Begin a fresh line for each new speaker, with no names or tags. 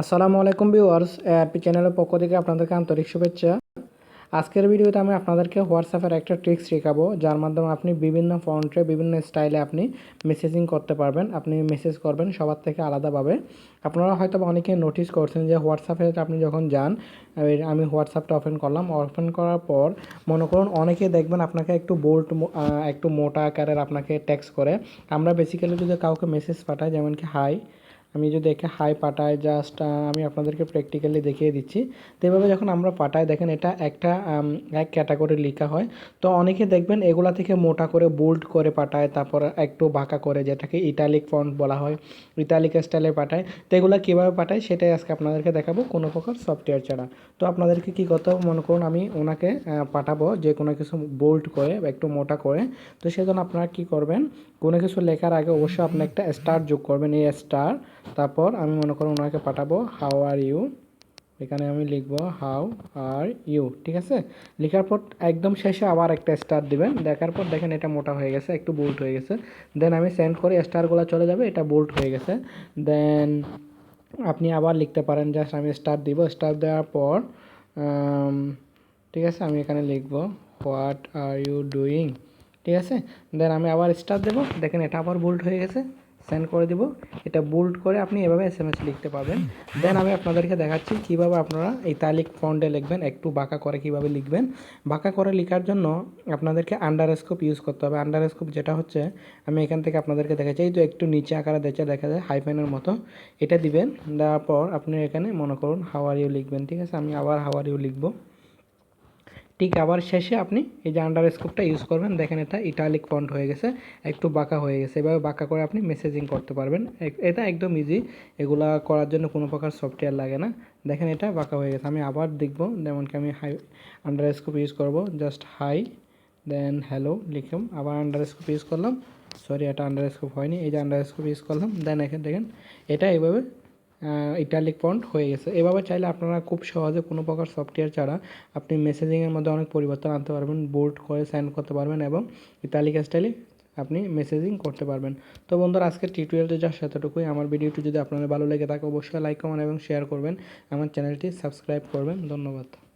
আসসালামু আলাইকুম viewers ARP চ্যানেলের পক্ষ থেকে আপনাদেরকে আন্তরিক শুভেচ্ছা। আজকের ভিডিওতে আমি আপনাদেরকে হোয়াটসঅ্যাপের একটা ট্রিক্স শেখাবো, যার মাধ্যমে আপনি বিভিন্ন ফন্টে বিভিন্ন স্টাইলে আপনি মেসেজিং করতে পারবেন, আপনি মেসেজ করবেন সবার থেকে আলাদাভাবে। আপনারা হয়তো অনেকে নোটিস করছেন যে হোয়াটসঅ্যাপে আপনি যখন যান আমি হোয়াটসঅ্যাপটা ওপেন করলাম ওপেন করার পর মনে করুন অনেকে দেখবেন আপনাকে একটু বোল্ট একটু মোটা আকারের আপনাকে টেক্সট করে। আমরা বেসিক্যালি যদি কাউকে মেসেজ পাঠাই, যেমন কি হাই আমি যদি একে হাই পাঠাই জাস্ট আমি আপনাদেরকে প্র্যাকটিক্যালি দেখিয়ে দিচ্ছি। তো এভাবে যখন আমরা পাঠাই, দেখেন এটা একটা এক ক্যাটাগরি লেখা হয়। তো অনেকে দেখবেন এগুলা থেকে মোটা করে বোল্ড করে পাঠায়, তারপর একটু বাঁকা করে, যেটাকে ইটালিক ফন্ট বলা হয় ইটালিক স্টাইলে পাঠায়। তো এগুলো কীভাবে পাঠায়, সেটাই আজকে আপনাদেরকে দেখাবো, কোনো প্রকার সফটওয়্যার ছাড়া। তো আপনাদেরকে কী হবে মনে করুন, আমি ওনাকে পাঠাবো যে কোনো কিছু বোল্ড করে, একটু মোটা করে। তো সেজন্য আপনারা কী করবেন, কোনো কিছু লেখার আগে অবশ্যই আপনি একটা স্টার যোগ করবেন, এই স্টার তারপর আমি মনে করুন ওনাকে পাঠাবো হাউ আর ইউ এখানে আমি লিখব হাউ আর ইউ ঠিক আছে? লেখার পর একদম শেষে আবার একটা স্টার দিবেন। দেখার পর দেখেন এটা মোটা হয়ে গেছে, একটু বোল্ট হয়ে গেছে। দেন আমি সেন্ড করে স্টারগুলো চলে যাবে, এটা বোল্ট হয়ে গেছে। দেন আপনি আবার লিখতে পারেন জাস্ট আমি স্টার দিব। স্টার দেওয়ার পর ঠিক আছে, আমি এখানে লিখব হোয়াট আর ইউ ডুইং ঠিক আছে? দেন আমি আবার স্টার দেবো। দেখেন এটা আবার বোল্ড হয়ে গেছে। সেন্ড করে দিব। এটা বোল্ড করে আপনি এভাবে এস এম এস লিখতে পারবেন। দেন আমি আপনাদেরকে দেখাচ্ছি কীভাবে আপনারা এই তালিক ফন্ডে লিখবেন, একটু বাঁকা করে কীভাবে লিখবেন। বাঁকা করে লেখার জন্য আপনাদেরকে আন্ডার স্কোপ ইউজ করতে হবে। আন্ডার স্কোপ যেটা হচ্ছে, আমি এখান থেকে আপনাদেরকে দেখাচ্ছি, এই তো একটু নিচে আকারে দেখে দেখা যায় হাইফেনের মতো। এটা দিবেন, দেওয়ার পর আপনি এখানে মনে করুন হাওয়ার ইউ লিখবেন, ঠিক আছে? আমি আবার হাওয়ারিও লিখব। ঠিক আবার শেষে আপনি এই যে আন্ডার স্কোপটা ইউজ করবেন, দেখেন এটা ইটালিক ফন্ট হয়ে গেছে, একটু বাঁকা হয়ে গেছে। এভাবে বাঁকা করে আপনি মেসেজিং করতে পারবেন। এটা একদম ইজি এগুলা করার জন্য কোনো প্রকার সফটওয়্যার লাগে না। দেখেন এটা বাঁকা হয়ে গেছে, আমি আবার দেখব যেমনকি আমি হাই আন্ডার স্কোপ ইউজ করব জাস্ট হাই দেন হ্যালো লিখলাম, আবার আন্ডার স্কোপ ইউজ করলাম সরি এটা আন্ডার স্কোপ হয়নি, এই যে আন্ডার স্কোপ ইউজ করলাম দেন এখানে, দেখেন, এটা এইভাবে ইটালিক ফন্ট হয়ে গেছে। এভাবে চাইলে আপনারা খুব সহজে কোনো প্রকার সফটওয়্যার ছাড়া আপনি মেসেজিংয়ের মধ্যে অনেক পরিবর্তন আনতে পারবেন বোর্ড করে সেন্ড করতে পারবেন এবং ইতালিক স্টাইলে আপনি মেসেজিং করতে পারবেন। তো বন্ধুরা, আজকের টিউটোরিয়ালটি যা সেতটুকুই আমার ভিডিওটি যদি আপনাদের ভালো লেগে থাকে, অবশ্যই লাইক কমেন্ট এবং শেয়ার করবেন। আমার চ্যানেলটি সাবস্ক্রাইব করবেন। ধন্যবাদ।